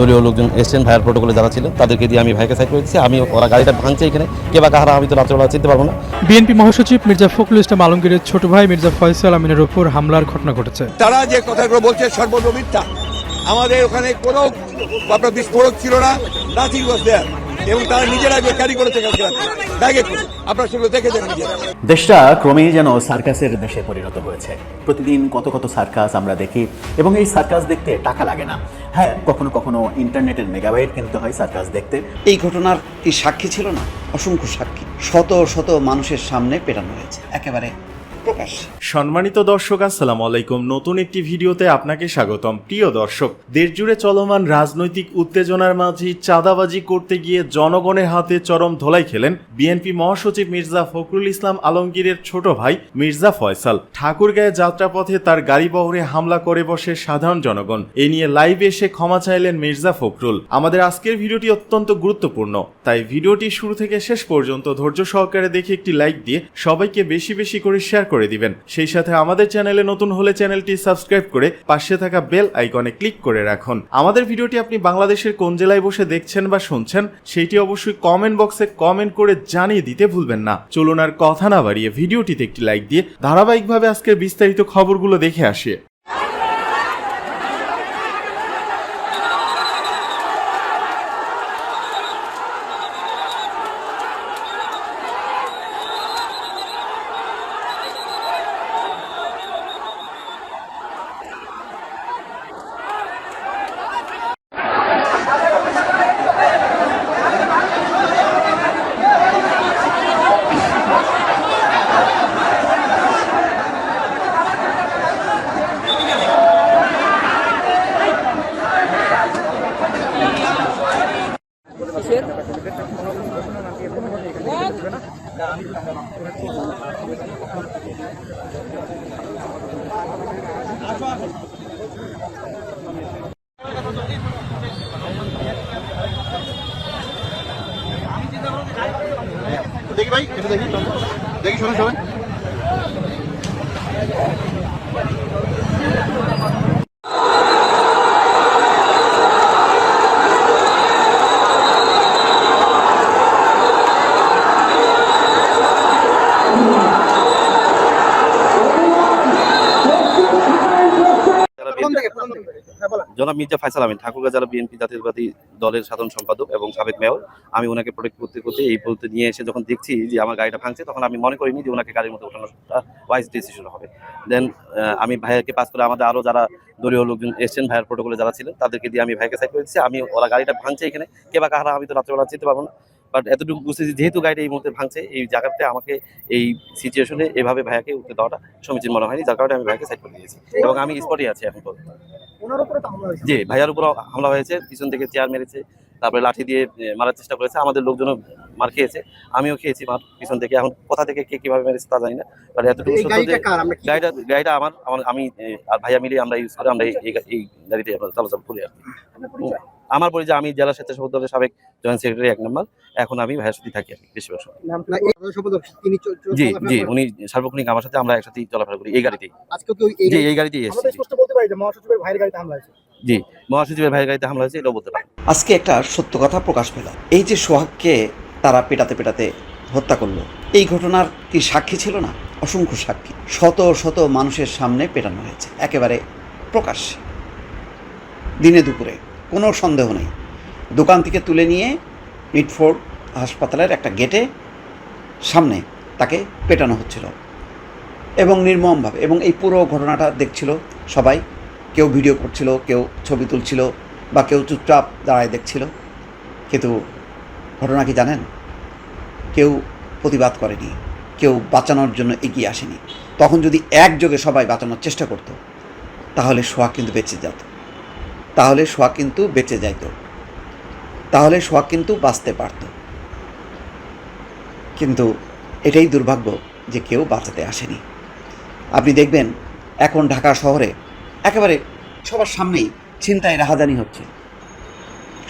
দলীয় লোকজন এসছেন ভাইয়ের প্রোটোকলে যারা ছিলেন তাদেরকে দিয়ে আমি ভাইকে সাইড করেছি। আমি ওরা গাড়িটা ভাঙছে এখানে। কে বা কাহারা আমি তো রাত্রেবেলা চিনতে পারব না। বিএনপি মহাসচিব মির্জা ফখরুল ইসলাম আলমগীরের ছোট ভাই মির্জা ফয়সাল আমিনের উপর হামলার ঘটনা ঘটেছে। তারা যে কথাগুলো বলছে সর্বত্র মিথ্যা আমাদের ওখানে কোনো আপনার বিস্ফোরক ছিল না নাথিং ওয়াজ দেয়ার এবং তারা নিজেরা ক্যারি করেছে কালকে রাতে। ব্যাগে করে। আপনারা সেগুলো দেখেছেন নিজেরা। দেশটা ক্রমেই যেন সার্কাসের দেশে পরিণত হয়েছে। প্রতিদিন কত কত সার্কাস আমরা দেখি এবং এই সার্কাস দেখতে টাকা লাগে না। হ্যাঁ কখনো কখনো ইন্টারনেটের মেগাবাইট কিনতে হয় সার্কাস দেখতে। এই ঘটনার কি সাক্ষী ছিল না? অসংখ্য সাক্ষী। শত শত মানুষের সামনে পেটানো হয়েছে। একেবারে প্রকাশ্যে সম্মানিত দর্শক, আসসালামু আলাইকুম। নতুন একটি ভিডিওতে আপনাকে স্বাগতম। প্রিয় দর্শক, দেশজুড়ে চলমান রাজনৈতিক উত্তেজনার মাঝে চাঁদাবাজি করতে গিয়ে জনগণের হাতে চরম ধোলাই খেলেন বিএনপি মহাসচিব মির্জা ফখরুল ইসলাম আলমগীরের ছোট ভাই মির্জা ফয়সাল। ঠাকুরগাঁয়ে যাত্রাপথে তার গাড়ি বহরে হামলা করে বসে সাধারণ জনগণ। এ নিয়ে লাইভে এসে ক্ষমা চাইলেন মির্জা ফখরুল। আমাদের আজকের ভিডিওটি অত্যন্ত গুরুত্বপূর্ণ, তাই ভিডিওটি শুরু থেকে শেষ পর্যন্ত ধৈর্য সহকারে দেখে একটি লাইক দিয়ে সবাইকে বেশি বেশি করে শেয়ার করে দিবেন। সেই সাথে আমাদের চ্যানেলে নতুন হলে চ্যানেলটি সাবস্ক্রাইব করে পাশে থাকা বেল আইকনে ক্লিক করে রাখুন। আমাদের ভিডিওটি আপনি বাংলাদেশের কোন জেলায় বসে দেখছেন বা শুনছেন সেইটি অবশ্যই কমেন্ট বক্সে কমেন্ট করে জানিয়ে দিতে ভুলবেন না। চলুন আর কথা না বাড়িয়ে ভিডিওটিতে একটি লাইক দিয়ে ধারাবাহিকভাবে আজকের বিস্তারিত খবরগুলো দেখে আসি যারা BNP জনাব মির্জা ফাইসাল আমিন, ঠাকুরগাঁ জেলা বিএনপি জাতীয়বাদী দলের সাধারণ সম্পাদক এবং সাবেক মেয়র, আমি ওনাকে প্রোটেক্ট করতে করতে এই বলতে নিয়ে এসে যখন দেখছি যে আমার গাড়িটা ভাঙছে, তখন আমি মনে করিনি যে ওনাকে গাড়ির মধ্যে ওঠানোটা ওয়াইজ ডিসিশন হবে। দেন আমি ভাইয়াকে পাস করে আমাদের আরও যারা দলীয় লোকজন এসছেন, ভাইয়ের প্রোটোকলে যারা ছিলেন, তাদেরকে দিয়ে আমি ভাইকে সাইড করে দিচ্ছি। আমি, ওরা গাড়িটা ভাঙছে এখানে, কে বা কাহারা আমি তো রাত্রেবেলা যেতে পারব না। বাট এতটুকু বুঝতেছি যেহেতু গাড়িটা এই মুহূর্তে ভাঙছে এই জায়গাতে আমাকে এই সিচুয়েশনে এভাবে ভাইয়াকে উঠতে দেওয়াটা সমীচীন মনে হয়নি যার কারণে আমি ভাইকে সাইড করে দিয়েছি। এবং আমি স্পটে আছি এখন পর্যন্ত। জি ভাইয়ার উপর হামলা হয়েছে পিছন থেকে চেয়ার মেরেছে তারপরে লাঠি দিয়ে মারার চেষ্টা করেছে আমাদের লোকজনও মার খেয়েছে আমিও খেয়েছি মার পিছন থেকে এখন কোথা থেকে কে কীভাবে মেরেছে তা জানি না বাট এতটুকু সত্য যে গাড়িটা গাড়িটা আমার আমার আমি আর ভাইয়া মিলে আমরা ইউজ করে আমরা এই গাড়িতে চলাচল করি আর কি। আমার পরিচয় আমি জেলা স্বেচ্ছাসেবক দলের সাবেক জয়েন্ট সেক্রেটারি এক নম্বর। এখন আমি ভাইয়ের সাথে থাকি আর কি, বেশিরভাগ সময় জি জি উনি সার্বক্ষণিক আমার সাথে আমরা একসাথে চলাফেরা করি এই গাড়িতেই। আজকে কি ওই- এই জি এই গাড়িতেই এসেছি। স্পষ্ট বলতে পারি যে মহাসচিবের ভাইয়ের গাড়িতে হামলা হয়েছে। জি মহাসচিবের ভাইয়ের গাড়িতে হামলা হয়েছে এটাও বলতে পারি। আজকে একটা সত্য কথা প্রকাশ পেল। এই যে সোহাগকে তারা পেটাতে পেটাতে হত্যা করল এই ঘটনার কি সাক্ষী ছিল না? অসংখ্য সাক্ষী। শত শত মানুষের সামনে পেটানো হয়েছে একেবারে প্রকাশ্যে। দিনে দুপুরে কোনো সন্দেহ নেই। দোকান থেকে তুলে নিয়ে মিটফোর্ড হাসপাতালের একটা গেটে সামনে তাকে পেটানো হচ্ছিল। এবং নির্মমভাবে, এবং এই পুরো ঘটনাটা দেখছিল সবাই। কেউ ভিডিও করছিল, কেউ ছবি তুলছিল, বা কেউ চুপচাপ দাঁড়ায় দেখছিল। কিন্তু ঘটনা কি জানেন? কেউ প্রতিবাদ করেনি, কেউ বাঁচানোর জন্য এগিয়ে আসেনি। তখন যদি একযোগে সবাই বাঁচানোর চেষ্টা করত, তাহলে সোহাগ কিন্তু বেঁচে যেত। তাহলে সোহাগ কিন্তু বেঁচে যাইত। তাহলে সোহাগ কিন্তু বাঁচতে পারত। কিন্তু এটাই দুর্ভাগ্য যে কেউ বাঁচাতে আসেনি। আপনি দেখবেন, এখন ঢাকা শহরে একেবারে সবার সামনেই ছিনতাই রাহাদানি হচ্ছে।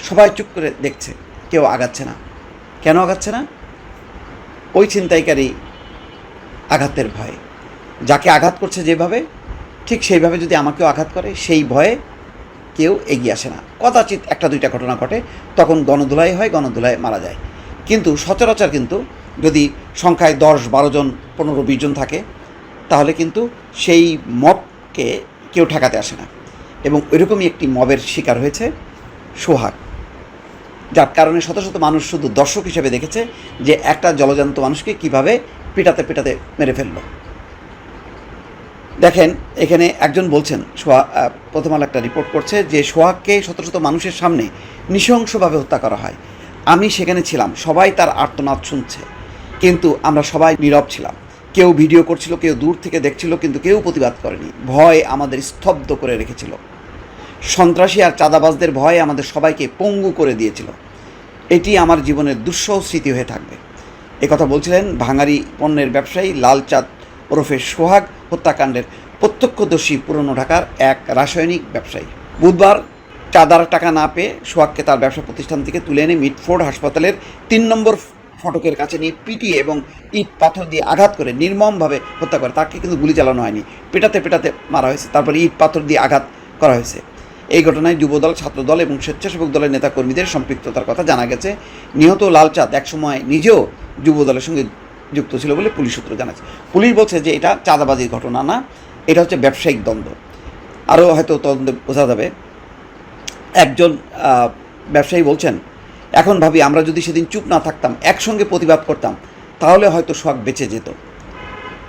সবাই চুপ করে দেখছে, কেউ আগাচ্ছে না। কেন আগাচ্ছে না? ওই ছিনতাইকারী আঘাতের ভয়ে। যাকে আঘাত করছে যেভাবে, ঠিক সেইভাবে যদি আমাকেও আঘাত করে, সেই ভয়ে কেউ এগিয়ে আসে না। কদাচিৎ একটা দুইটা ঘটনা ঘটে, তখন গণধুলাই হয় গণধুলায় মারা যায়। কিন্তু সচরাচর কিন্তু যদি সংখ্যায় দশ, বারো জন, পনেরো, বিশ জন থাকে, তাহলে কিন্তু সেই মবকে কেউ ঠেকাতে আসে না। এবং ওইরকমই একটি মবের শিকার হয়েছে সোহাগ, যার কারণে শত শত মানুষ শুধু দর্শক হিসেবে দেখেছে যে একটা জলজান্ত মানুষকে কীভাবে পিটাতে পিটাতে মেরে ফেলল। দেখেন এখানে একজন বলছেন সোহা আহ, প্রথম আলো একটা রিপোর্ট করছে যে সোহাগকে শত শত মানুষের সামনে নৃশংসভাবে হত্যা করা হয়। আমি সেখানে ছিলাম সবাই তার আর্তনাদ শুনছে। কিন্তু আমরা সবাই নীরব ছিলাম। কেউ ভিডিও করছিল কেউ দূর থেকে দেখছিল কিন্তু কেউ প্রতিবাদ করেনি। ভয় আমাদের স্তব্ধ করে রেখেছিল। সন্ত্রাসী আর চাঁদাবাজদের ভয় আমাদের সবাইকে পঙ্গু করে দিয়েছিল। এটি আমার জীবনের দুঃসহ স্মৃতি হয়ে থাকবে। একথা বলছিলেন ভাঙারি পণ্যের ব্যবসায়ী লালচাঁদ ওরফে সোহাগ। হত্যাকাণ্ডের প্রত্যক্ষদর্শী পুরনো ঢাকার এক রাসায়নিক ব্যবসায়ী। বুধবার চাঁদার টাকা না পেয়ে সোহাগকে তার ব্যবসা প্রতিষ্ঠান থেকে তুলে এনে মিটফোর্ড হাসপাতালের তিন নম্বর ফটকের কাছে নিয়ে পিটিয়ে এবং ইট পাথর দিয়ে আঘাত করে নির্মমভাবে হত্যা করে। তাকে কিন্তু গুলি চালানো হয়নি। পেটাতে পেটাতে মারা হয়েছে। তারপরে ইট পাথর দিয়ে আঘাত করা হয়েছে। এই ঘটনায় যুবদল, ছাত্রদল এবং স্বেচ্ছাসেবক দলের নেতাকর্মীদের সম্পৃক্ততার কথা জানা গেছে। নিহত লালচাঁদ একসময় নিজেও যুবদলের সঙ্গে যুক্ত ছিল বলে পুলিশ সূত্র জানাচ্ছে। পুলিশ বলছে যে এটা চাঁদাবাজির ঘটনা না, এটা হচ্ছে ব্যবসায়িক দ্বন্দ্ব। আরও হয়তো তদন্তে বোঝা যাবে। একজন ব্যবসায়ী বলছেন, এখন ভাবি আমরা যদি সেদিন চুপ না থাকতাম, একসঙ্গে প্রতিবাদ করতাম, তাহলে হয়তো সোহাগ বেঁচে যেত।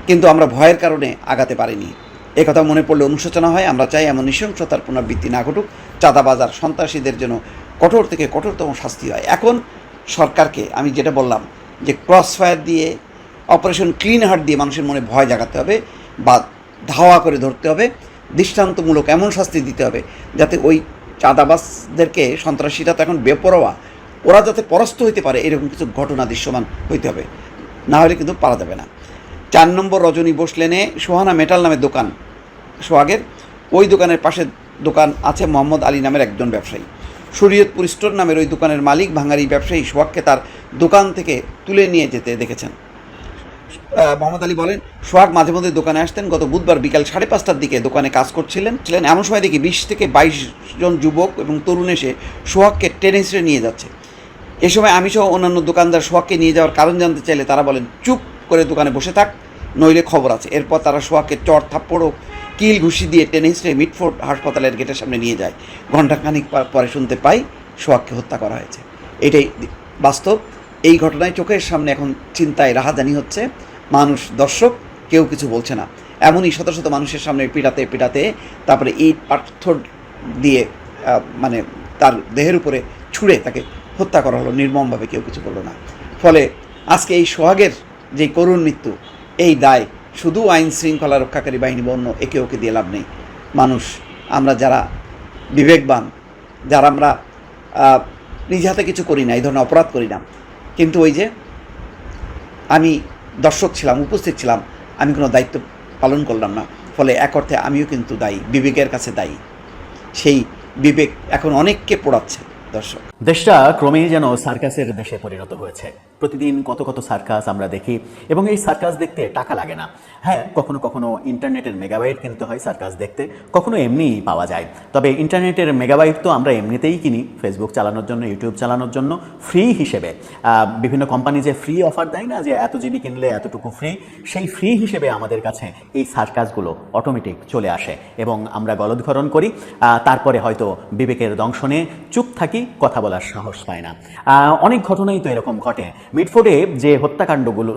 কিন্তু আমরা ভয়ের কারণে আগাতে পারিনি। এ কথা মনে পড়লে অনুশোচনা হয়। আমরা চাই এমন নৃশংসতার পুনরাবৃত্তি না ঘটুক। চাঁদাবাজার সন্ত্রাসীদের জন্য কঠোর থেকে কঠোরতম শাস্তি হয়। এখন সরকারকে আমি যেটা বললাম যে ক্রস ফায়ার দিয়ে অপারেশন ক্লিন হার্ট দিয়ে মানুষের মনে ভয় জাগাতে হবে বা ধাওয়া করে ধরতে হবে। দৃষ্টান্তমূলক এমন শাস্তি দিতে হবে যাতে ওই চাঁদাবাসদেরকে সন্ত্রাসীরা তো এখন বেপরোয়া। ওরা যাতে পরাস্ত হইতে পারে, এরকম কিছু ঘটনা দৃশ্যমান হইতে হবে। না হলে কিন্তু পারা যাবে না। চার নম্বর রজনী বোস লেনে সোহানা মেটাল নামের দোকান সোহাগের। ওই দোকানের পাশে দোকান আছে মোহাম্মদ আলী নামের একজন ব্যবসায়ী। শরীয়তপুর স্টোর নামের ওই দোকানের মালিক, ভাঙারি ব্যবসায়ী সোহাগকে তার দোকান থেকে তুলে নিয়ে যেতে দেখেছেন। মোহাম্মদ আলী বলেন, সোহাগ মাঝে মধ্যে দোকানে আসতেন। গত বুধবার বিকাল সাড়ে পাঁচটার দিকে দোকানে কাজ করছিলেন। ছিলেন এমন সময় দেখি বিশ থেকে বাইশ জন যুবক এবং তরুণ এসে সোহাগকে টেনে হিসেবে নিয়ে যাচ্ছে। এ সময় আমি সহ অন্যান্য দোকানদার সোহাগকে নিয়ে যাওয়ার কারণ জানতে চাইলে তারা বলেন, চুপ করে দোকানে বসে থাক, নইলে খবর আছে। এরপর তারা সোহাগকে চর থাপ্পড় ও কিল ঘুষি দিয়ে টেনে হিসেবে মিটফোর্ড হাসপাতালের গেটের সামনে নিয়ে যায়। ঘণ্টাখানিক পরে শুনতে পাই সোহাগকে হত্যা করা হয়েছে। এটাই বাস্তব। এই ঘটনায় চোখের সামনে এখন চিন্তায় রাহাজানি হচ্ছে। মানুষ, দর্শক, কেউ কিছু বলছে না। এমনই শত শত মানুষের সামনে পিটাতে পিটাতে তারপরে ইট, পাথর দিয়ে মানে তার দেহের উপরে ছুঁড়ে তাকে হত্যা করা হলো। নির্মমভাবে কেউ কিছু বলল না। ফলে আজকে এই সোহাগের যে করুণ মৃত্যু, এই দায় শুধু আইন শৃঙ্খলা রক্ষাকারী বাহিনী বা অন্য একে ওকে দিয়ে লাভ নেই। মানুষ, আমরা যারা বিবেকবান, যারা আমরা নিজ হাতে কিছু করি না, এই ধরনের অপরাধ করি না কিন্তু ওই যে আমি দর্শক ছিলাম, উপস্থিত ছিলাম, আমি কোনো দায়িত্ব পালন করলাম না। ফলে এক অর্থে আমিও কিন্তু দায়ী, বিবেকের কাছে দায়ী। সেই বিবেক এখন অনেককে পড়াচ্ছে দর্শক। দেশটা ক্রমেই যেন সার্কাসের দেশে পরিণত হয়েছে। প্রতিদিন কত কত সার্কাস আমরা দেখি এবং এই সার্কাস দেখতে টাকা লাগে না। হ্যাঁ কখনো কখনো ইন্টারনেটের মেগাবাইট কিনতে হয় সার্কাস দেখতে, কখনো এমনিই পাওয়া যায়। তবে ইন্টারনেটের মেগাবাইট তো আমরা এমনিতেই কিনি ফেসবুক চালানোর জন্য ইউটিউব চালানোর জন্য ফ্রি হিসেবে। বিভিন্ন কোম্পানি যে ফ্রি অফার দেয় না যে এত জিবি কিনলে এতটুকু ফ্রি সেই ফ্রি হিসেবে আমাদের কাছে এই সার্কাসগুলো অটোমেটিক চলে আসে এবং আমরা গলদঘরণ করি। তারপরে হয়তো বিবেকের দংশনে চুপ থাকি, কথা বলার সাহস পায় না। অনেক ঘটনাই তো এরকম ঘটে। মিডফোর্ডে যে হত্যাকাণ্ডগুলো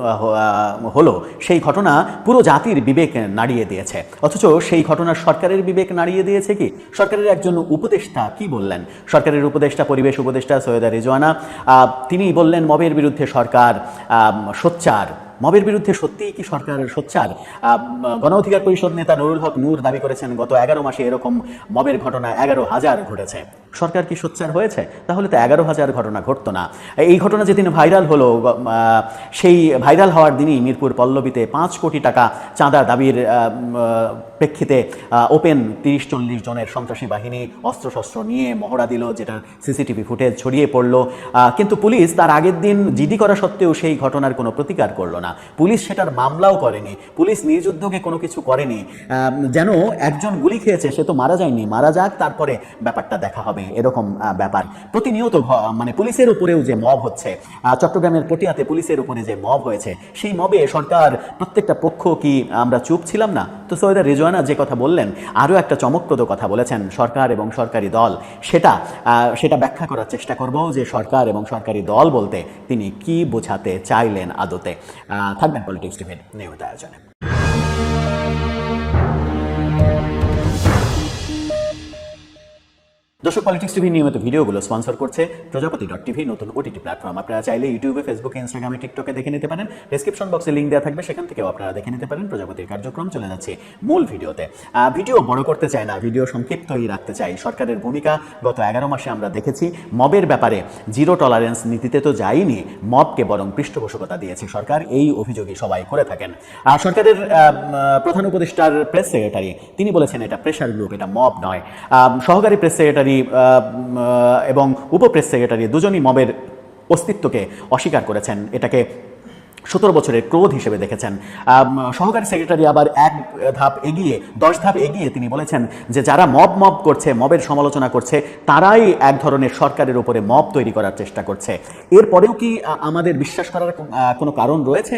হলো, সেই ঘটনা পুরো জাতির বিবেক নাড়িয়ে দিয়েছে। অথচ সেই ঘটনা সরকারের বিবেক নাড়িয়ে দিয়েছে কি? সরকারের একজন উপদেষ্টা কি বললেন? সরকারের উপদেষ্টা, পরিবেশ উপদেষ্টা সৈয়দা রিজওয়ানা তিনি বললেন, মবের বিরুদ্ধে সরকার সোচ্চার। মবের বিরুদ্ধে সত্যিই কি সরকার সোচ্চার? গণ অধিকার পরিষদ নেতা নুরুল হক নূর দাবি করেছেন, গত এগারো মাসে এরকম মবের ঘটনা এগারো হাজার ঘটেছে। সরকার কি সোচ্চার হয়েছে? তাহলে তো এগারো হাজার ঘটনা ঘটতো না। এই ঘটনা যেদিন ভাইরাল হলো সেই ভাইরাল হওয়ার দিনই মিরপুর পল্লবীতে পাঁচ কোটি টাকা চাঁদা দাবির প্রেক্ষিতে ওপেন তিরিশ চল্লিশ জনের সন্ত্রাসী বাহিনী অস্ত্রশস্ত্র নিয়ে মহড়া দিল, যেটা সিসিটিভি ফুটেজ ছড়িয়ে পড়ল। কিন্তু পুলিশ তার আগের দিন জিডি করা সত্ত্বেও সেই ঘটনার কোনো প্রতিকার করল না। পুলিশ সেটার মামলাও করেনি। পুলিশ নিজ কোনো কিছু করেনি। যেন একজন গুলি খেয়েছে, সে তো মারা যায়নি। মারা যাক, তারপরে ব্যাপারটা দেখা হবে। এরকম ব্যাপার। প্রতিনিয়ত মানে পুলিশের উপরেও যে মব হচ্ছে চট্টগ্রামের পটিয়াতে পুলিশের উপরে যে মব হয়েছে, সেই মবে সরকার প্রত্যেকটা পক্ষ কি আমরা চুপ ছিলাম না? তো সৈয়দা রেজওয়ানা যে কথা বললেন, আরও একটা চমকপ্রদ কথা বলেছেন সরকার এবং সরকারি দল। সেটা সেটা ব্যাখ্যা করার চেষ্টা করব যে সরকার এবং সরকারি দল বলতে তিনি কি বোঝাতে চাইলেন আদতে। থাকবেন পলিটিক্স টিভির নিয়মিত আয়োজনে। দর্শক পলিটিক্স টিভি নিয়মিত ভিডিওগুলো স্পন্সর করছে প্রজাপতি ডট টিভি নতুন ওটিটি প্ল্যাটফর্ম আপনারা চাইলে ইউটিউবে ফেসবুকে ইনস্টাগ্রামে টিকটকে দেখে নিতে পারেন। ডেসক্রিপশন বক্সে লিঙ্ক দেওয়া থাকবে, সেখান থেকেও আপনারা দেখে নিতে পারেন প্রজাপতির কার্যক্রম। চলে যাচ্ছে মূল ভিডিওতে। ভিডিও বড় করতে চাই না, ভিডিও সংক্ষিপ্তই রাখতে চাই। সরকারের ভূমিকা, গত এগারো মাসে আমরা দেখেছি, মবের ব্যাপারে জিরো টলারেন্স নীতিতে তো যায়নি, মবকে বরং পৃষ্ঠপোষকতা দিয়েছে সরকার, এই অভিযোগই সবাই করে থাকেন। আর সরকারের প্রধান উপদেষ্টার প্রেস সেক্রেটারি তিনি বলেছেন এটা প্রেশার গ্রুপ এটা মব নয়। সহকারী প্রেস সেক্রেটারি আহ, এবং উপ উপপ্রেস সেক্রেটারি দুজনই মবের অস্তিত্বকে অস্বীকার করেছেন। এটাকে সতেরো বছরের ক্রোধ হিসেবে দেখেছেন। সহকারী সেক্রেটারি আবার এক ধাপ এগিয়ে দশ ধাপ এগিয়ে তিনি বলেছেন যে যারা মব মব করছে মবের সমালোচনা করছে তারাই এক ধরনের সরকারের উপরে মব তৈরি করার চেষ্টা করছে। এরপরেও কি আমাদের বিশ্বাস করার কোনো কারণ রয়েছে?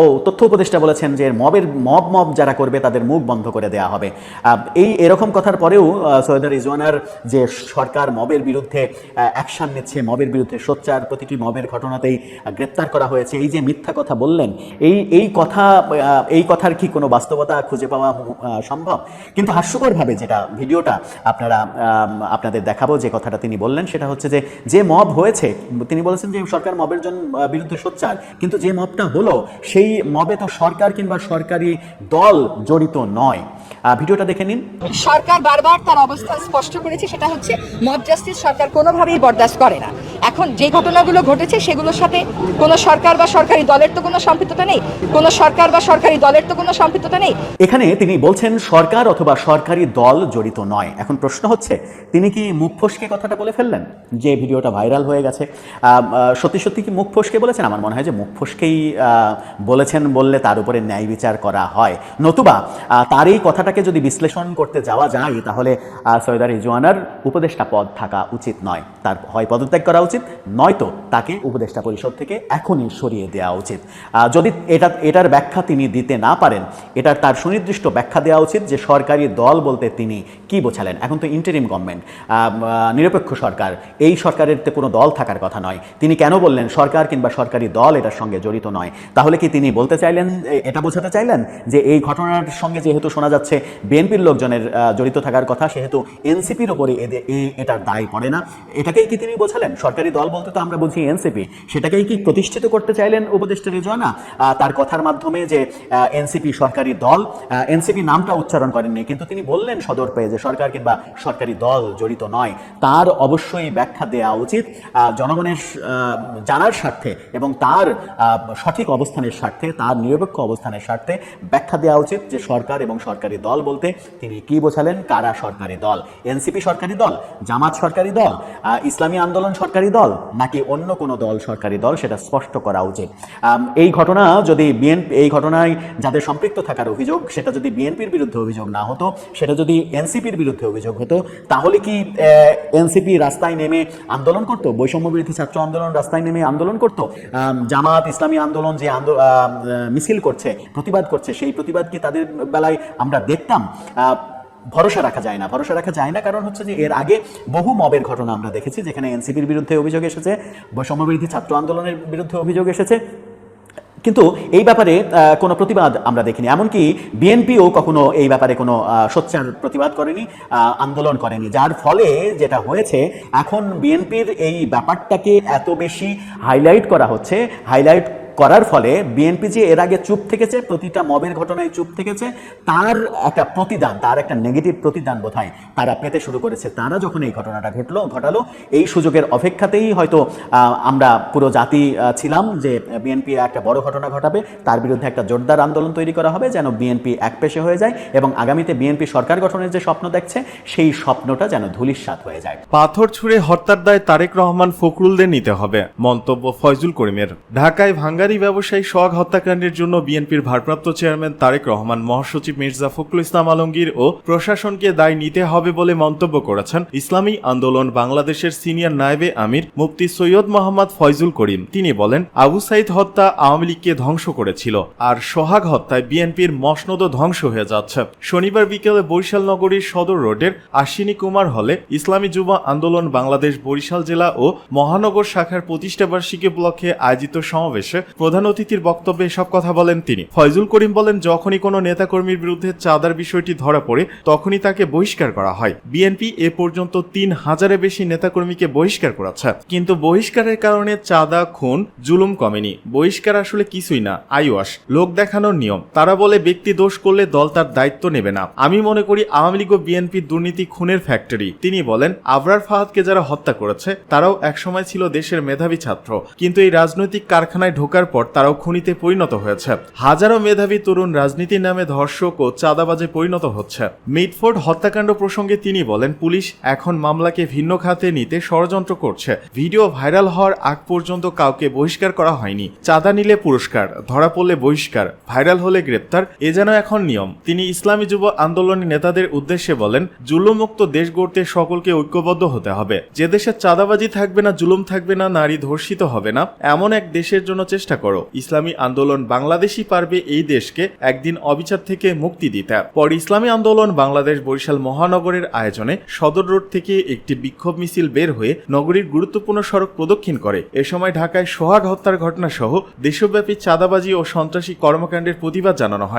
ও তথ্য উপদেষ্টা বলেছেন যে মবের মব মব যারা করবে তাদের মুখ বন্ধ করে দেওয়া হবে। এই এরকম কথার পরেও আ, সৈয়দা রিজওয়ানার যে সরকার মবের বিরুদ্ধে অ্যাকশন নিচ্ছে মবের বিরুদ্ধে সোচ্চার প্রতিটি মবের ঘটনাতেই গ্রেপ্তার করা হয়েছে। এই যে মিথ্যা কথা বললেন, এই এই কথা এই কথার কি কোনো বাস্তবতা খুঁজে পাওয়া সম্ভব? কিন্তু হাস্যকরভাবে যেটা ভিডিওটা আপনারা আপনাদের দেখাবো, যে কথাটা তিনি বললেন, সেটা হচ্ছে যে যে মব হয়েছে, তিনি বলেছেন যে সরকার মবের জন্য বিরুদ্ধে সোচ্চার, কিন্তু যে মবটা হলো, সেই মবে তো সরকার কিংবা সরকারি দল জড়িত নয়। ভিডিওটা দেখে নিন। সরকার বারবার তার অবস্থান স্পষ্ট করেছে সেটা হচ্ছে মব জাস্টিস সরকার কোনোভাবেই বরদাস্ত করে না। এখন যে ঘটনাগুলো ঘটেছে সেগুলোর সাথে কোনো সরকার বা সরকারি দলের তো কোনো সম্পৃক্ততা নেই কোনো সরকার বা সরকারি দলের তো কোনো সম্পৃক্ততা নেই। এখানে তিনি বলছেন সরকার অথবা সরকারি দল জড়িত নয়। এখন প্রশ্ন হচ্ছে তিনি কি মুখ ফসকে কথাটা বলে ফেললেন? যে ভিডিওটা ভাইরাল হয়ে গেছে। আহ, সত্যি সত্যি কি মুখ ফসকে বলেছেন? আমার মনে হয় যে মুখ ফসকেই আহ, বলেছেন বললে তার উপরে ন্যায় বিচার করা হয়। নতুবা তার এই কথাটাকে যদি বিশ্লেষণ করতে যাওয়া যায়, তাহলে সৈয়দা রিজওয়ানার উপদেষ্টা পদ থাকা উচিত নয়। তার হয় পদত্যাগ করা উচিত, নয়তো তাকে উপদেষ্টা পরিষদ থেকে এখনই সরিয়ে দেওয়া উচিত। যদি এটা, এটার ব্যাখ্যা তিনি দিতে না পারেন, এটার তার সুনির্দিষ্ট ব্যাখ্যা দেওয়া উচিত যে সরকারি দল বলতে তিনি কি বোঝালেন। এখন তো ইন্টারিম গভর্নমেন্ট নিরপেক্ষ সরকার, এই সরকারের তো কোনো দল থাকার কথা নয়। তিনি কেন বললেন সরকার কিংবা সরকারি দল এটার সঙ্গে জড়িত নয়? তাহলে কি তিনি বলতে চাইলেন এটা বোঝাতে চাইলেন যে এই ঘটনার সঙ্গে যেহেতু শোনা যাচ্ছে বিএনপির লোকজনের জড়িত থাকার কথা, সেহেতু এনসিপির ওপরে এদের এটার দায় পড়ে না। এটাকেই কি তিনি বোঝালেন? সরকারি দল বলতে তো আমরা বুঝি এনসিপি। সেটাকেই কি প্রতিষ্ঠিত করতে চাইলেন উপদেষ্টা রিজওয়ানা তার কথার মাধ্যমে যে এনসিপি সরকারি দল এনসিপি নামটা উচ্চারণ করেননি। কিন্তু তিনি বললেন সদর পেয়ে যে সরকার কিংবা সরকারি দল জড়িত নয়। তার অবশ্যই ব্যাখ্যা দেওয়া উচিত জনগণের জানার স্বার্থে এবং তার সঠিক অবস্থানের স্বার্থে, তার নিরপেক্ষ অবস্থানের স্বার্থে ব্যাখ্যা দেওয়া উচিত যে সরকার এবং সরকারি দল বলতে তিনি কি বোঝালেন? কারা সরকারি দল? এনসিপি সরকারি দল? জামাত সরকারি দল? ইসলামী আন্দোলন সরকারি দল নাকি অন্য কোনো দল সরকারি দল সেটা স্পষ্ট করা উচিত এই ঘটনা যদি বিএনপি এই ঘটনায় যাদের সম্পৃক্ত থাকার অভিযোগ, সেটা যদি বিএনপির বিরুদ্ধে অভিযোগ না হতো, সেটা যদি এনসিপির বিরুদ্ধে অভিযোগ হতো, তাহলে কি এনসিপি রাস্তায় নেমে আন্দোলন করতো? বৈষম্য বিরোধী ছাত্র আন্দোলন রাস্তায় নেমে আন্দোলন করতো? জামাত ইসলামী আন্দোলন যে মিছিল করছে, প্রতিবাদ করছে, সেই প্রতিবাদ কি তাদের বেলায় আমরা দেখতাম? ভরসা রাখা যায় না। ভরসা রাখা যায় না কারণ হচ্ছে যে এর আগে বহু মবের ঘটনা আমরা দেখেছি যেখানে এনসিপির বিরুদ্ধে অভিযোগ এসেছে, বৈষম্যবিরোধী ছাত্র আন্দোলনের বিরুদ্ধে অভিযোগ এসেছে। কিন্তু এই ব্যাপারে কোনো প্রতিবাদ আমরা দেখিনি। এমনকি বিএনপিও কখনো এই ব্যাপারে কোনো সোচ্চার প্রতিবাদ করেনি আন্দোলন করেনি। যার ফলে যেটা হয়েছে, এখন বিএনপির এই ব্যাপারটাকে এত বেশি হাইলাইট করা হচ্ছে হাইলাইট করার ফলে বিএনপি যে এর আগে চুপ থেকেছে, প্রতিটা মবের ঘটনায় চুপ থেকেছে, তার একটা প্রতিদান, তার একটা নেগেটিভ প্রতিদান বোধহয় তারা পেতে শুরু করেছে। তারা যখন এই ঘটনাটা ঘটলো, ঘটালো, এই সুযোগের অপেক্ষাতেই হয়তো আমরা পুরো জাতি ছিলাম যে বিএনপি একটা বড় ঘটনা ঘটাবে, তার বিরুদ্ধে একটা জোরদার আন্দোলন তৈরি করা হবে যেন বিএনপি একপেশে হয়ে যায় এবং আগামীতে বিএনপি সরকার গঠনের যে স্বপ্ন দেখছে, সেই স্বপ্নটা যেন ধূলিসাৎ হয়ে যায়। পাথর ছুঁড়ে হত্যার দায় তারেক রহমান ফখরুলদের নিতে হবে, মন্তব্য ফয়জুল করিমের। ঢাকায় ভাঙ্গারি ব্যাটারি ব্যবসায়ী সোহাগ হত্যাকাণ্ডের জন্য বিএনপির ভারপ্রাপ্ত চেয়ারম্যান তারেক রহমান, মহাসচিব মির্জা ফখরুল ইসলাম আলমগীর ও প্রশাসনকে দায় নিতে হবে বলে মন্তব্য করেছেন ইসলামী আন্দোলন বাংলাদেশের সিনিয়র নায়েবে আমির মুফতি সৈয়দ মোহাম্মদ ফয়জুল করিম। তিনি বলেন, আবু সাইদ হত্যা আওয়ামী লীগকে ধ্বংস করেছিল আর সোহাগ হত্যায় বিএনপির মসনদও ধ্বংস হয়ে যাচ্ছে। শনিবার বিকেলে বরিশাল নগরীর সদর রোডের আশ্বিনী কুমার হলে ইসলামী যুব আন্দোলন বাংলাদেশ বরিশাল জেলা ও মহানগর শাখার প্রতিষ্ঠাবার্ষিকী উপলক্ষে আয়োজিত সমাবেশে প্রধান অতিথির বক্তব্যে এসব কথা বলেন তিনি। ফয়জুল করিম বলেন, যখনই কোনো নেতাকর্মীর বিরুদ্ধে চাঁদার বিষয়টি ধরা পড়ে, তখনই তাকে বহিষ্কার করা হয়। বিএনপি এ পর্যন্ত তিন হাজারের বেশি নেতাকর্মীকে বহিষ্কার করেছে। কিন্তু বহিষ্কারের কারণে চাঁদা, খুন, জুলুম কমেনি। বহিষ্কার আসলে কিছুই না আইওয়াস লোক দেখানোর নিয়ম। তারা বলে, ব্যক্তি দোষ করলে দল তার দায়িত্ব নেবে না। আমি মনে করি, আওয়ামী লীগ ও বিএনপি দুর্নীতি খুনের ফ্যাক্টরি। তিনি বলেন, আবরার ফাহাদকে যারা হত্যা করেছে, তারাও একসময় ছিল দেশের মেধাবী ছাত্র। কিন্তু এই রাজনৈতিক কারখানায় ঢোকার পর তারাও খুনিতে পরিণত হয়েছে। হাজারো মেধাবী তরুণ রাজনীতির নামে ধর্ষক ও চাঁদাবাজে পরিণত হচ্ছে। মিটফোর্ড হত্যাকাণ্ড প্রসঙ্গে তিনি বলেন, পুলিশ এখন মামলাকে ভিন্ন খাতে নিতে ষড়যন্ত্র করছে। ভিডিও ভাইরাল হওয়ার আগ পর্যন্ত কাউকে বহিষ্কার করা হয়নি। চাঁদা নিলে পুরস্কার, ধরা পড়লে বহিষ্কার, ভাইরাল হলে গ্রেপ্তার, এ যেন এখন নিয়ম। তিনি ইসলামী যুব আন্দোলনের নেতাদের উদ্দেশ্যে বলেন, জুলুমুক্ত দেশ গড়তে সকলকে ঐক্যবদ্ধ হতে হবে। যে দেশে চাঁদাবাজি থাকবে না, জুলুম থাকবে না, নারী ধর্ষিত হবে না, এমন এক দেশের জন্য চেষ্টা করো। ইসলামী আন্দোলন বাংলাদেশই পারবে এই দেশকে একদিন অবিচার থেকে মুক্তি দিতে। পর ইসলামী আন্দোলন বাংলাদেশ বরিশাল মহানগরের আয়োজনে সদর রোড থেকে একটি বিক্ষোভ মিছিল বের হয়ে নগরীর গুরুত্বপূর্ণ সড়ক প্রদক্ষিণ করে। এ সময় ঢাকায় সোহাগ হত্যার ঘটনা সহ দেশব্যাপী চাঁদাবাজি ও সন্ত্রাসী কর্মকাণ্ডের প্রতিবাদ জানানো হয়।